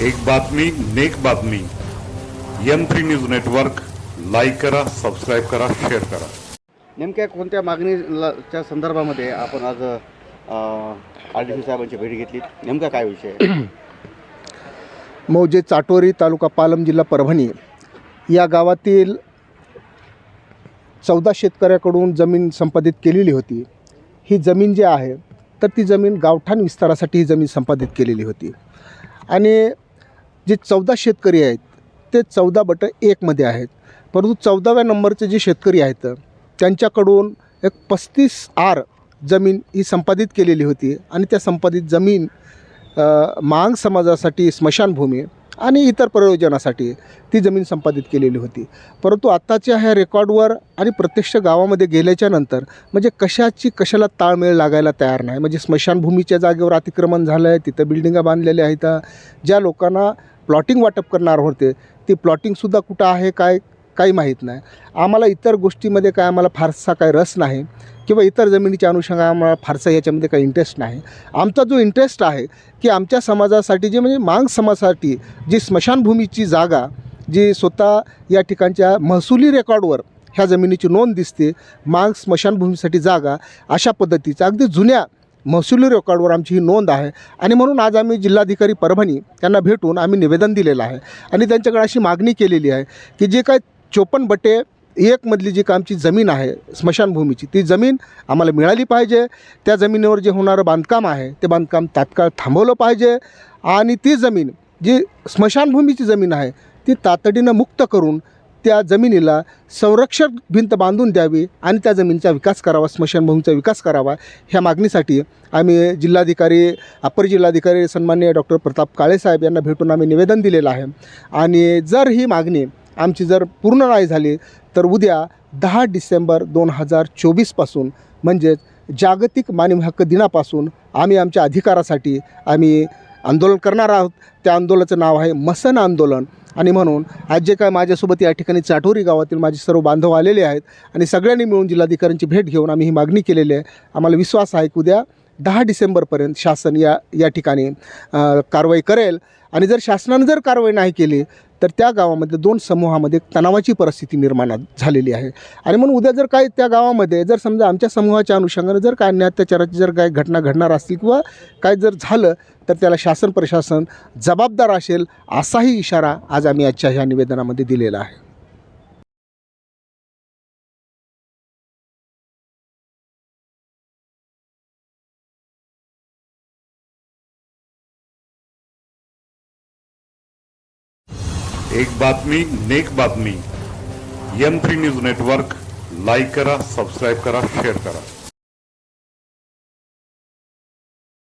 एक बातमी नेक बातमी. M three news network like करा सबस्क्राईब करा शेअर करा. नेमक्या कोणत्या मागणीच्या संदर्भामध्ये आपण आज आर डी सी साहेबांची भेट घेतली नेमका काय विषय? मौजे चाटोरी तालुका पालम जिल्हा परभणी. या गावातील चौदा शेतकऱ्याकडून जमीन संपादित केलेली होती. ही जमीन जी आहे तर ती जमीन गावठाण विस्तारासाठी ही जमीन संपादित केलेली होती. आणि जे चौदा शेतकरी आहेत ते चौदा बट एकमध्ये आहेत. परंतु चौदाव्या नंबरचे जे शेतकरी आहेत त्यांच्याकडून एक पस्तीस आर जमीन ही संपादित केलेली होती आणि त्या संपादित जमीन मांग समाजासाठी स्मशानभूमी आणि इतर प्रयोजनासाठी ती जमीन संपादित केलेली होती. परंतु आत्ताच्या ह्या रेकॉर्डवर आणि प्रत्यक्ष गावामध्ये गेल्याच्यानंतर म्हणजे कशाची कशाला ताळमेळ लागायला तयार नाही. म्हणजे स्मशानभूमीच्या जागेवर अतिक्रमण झालं आहे तिथं बिल्डिंगा बांधलेल्या आहेत. ज्या लोकांना प्लॉटिंग वाटप करणार होते ती प्लॉटिंगसुद्धा कुठं आहे काय काही माहीत नाही. आम्हाला इतर गोष्टीमध्ये काय आम्हाला फारसा काय रस नाही. किंवा इतर जमिनीच्या अनुषंगाने आम्हाला फारसा याच्यामध्ये काही इंटरेस्ट नाही. आमचा जो इंटरेस्ट आहे की आमच्या समाजासाठी जे म्हणजे मांग समाजासाठी जी स्मशानभूमीची जागा जी स्वतः या ठिकाणच्या महसुली रेकॉर्डवर ह्या जमिनीची नोंद दिसते मांग स्मशानभूमीसाठी जागा अशा पद्धतीचा. अगदी जुन्या महसुली रेकॉर्डवर आमची ही नोंद आहे. आणि म्हणून आज आम्ही जिल्हाधिकारी परभणी यांना भेटून आम्ही निवेदन दिलेलं आहे. आणि त्यांच्याकडे अशी मागणी केलेली आहे की जे काय चोपन्न बटे एकमधली जी का आमची जमीन आहे स्मशानभूमीची ती जमीन आम्हाला मिळाली पाहिजे. त्या जमिनीवर जे होणारं बांधकाम आहे ते बांधकाम तात्काळ थांबवलं पाहिजे आणि ती जमीन जी स्मशानभूमीची जमीन आहे ती तातडीनं मुक्त करून त्या जमिनीला संरक्षक भिंत बांधून द्यावी आणि त्या जमिनीचा विकास करावा स्मशानभूमीचा विकास करावा ह्या मागणीसाठी आम्ही जिल्हाधिकारी अपर जिल्हाधिकारी सन्मान्य डॉक्टर प्रताप काळेसाहेब यांना भेटून आम्ही निवेदन दिलेलं आहे. आणि जर ही मागणी आमची जर पूर्ण नाही झाली तर उद्या दहा डिसेंबर दोन हजार चोवीसपासून म्हणजेच जागतिक मानवी हक्क दिनापासून आम्ही आमच्या अधिकारासाठी आम्ही आंदोलन करणार आहोत. त्या आंदोलनाचं नाव आहे मसन आंदोलन. आणि म्हणून आज जे काय माझ्यासोबत या ठिकाणी चाटोरी गावातील माझे सर्व बांधव आलेले आहेत आणि सगळ्यांनी मिळून जिल्हाधिकाऱ्यांची भेट घेऊन आम्ही ही मागणी केलेली आहे. आम्हाला विश्वास आहे की उद्या दहा डिसेंबरपर्यंत शासन या या ठिकाणी कारवाई करेल. आणि जर शासनानं जर कारवाई नाही केली तर त्या गावामध्ये दोन समूहामध्ये तणावाची परिस्थिती निर्माण झालेली आहे. आणि म्हणून उद्या जर काय त्या गावामध्ये जर समजा आमच्या समूहाच्या अनुषंगानं जर काय अन्याय अत्याचाराची जर काय घटना घडणार असतील किंवा काय जर झालं तर त्याला शासन प्रशासन जबाबदार असेल असाही इशारा आज आम्ही आजच्या ह्या निवेदनामध्ये दिलेला आहे. एक बातमी नेक बातमी. M three news network like करा सबस्क्राईब करा शेअर करा.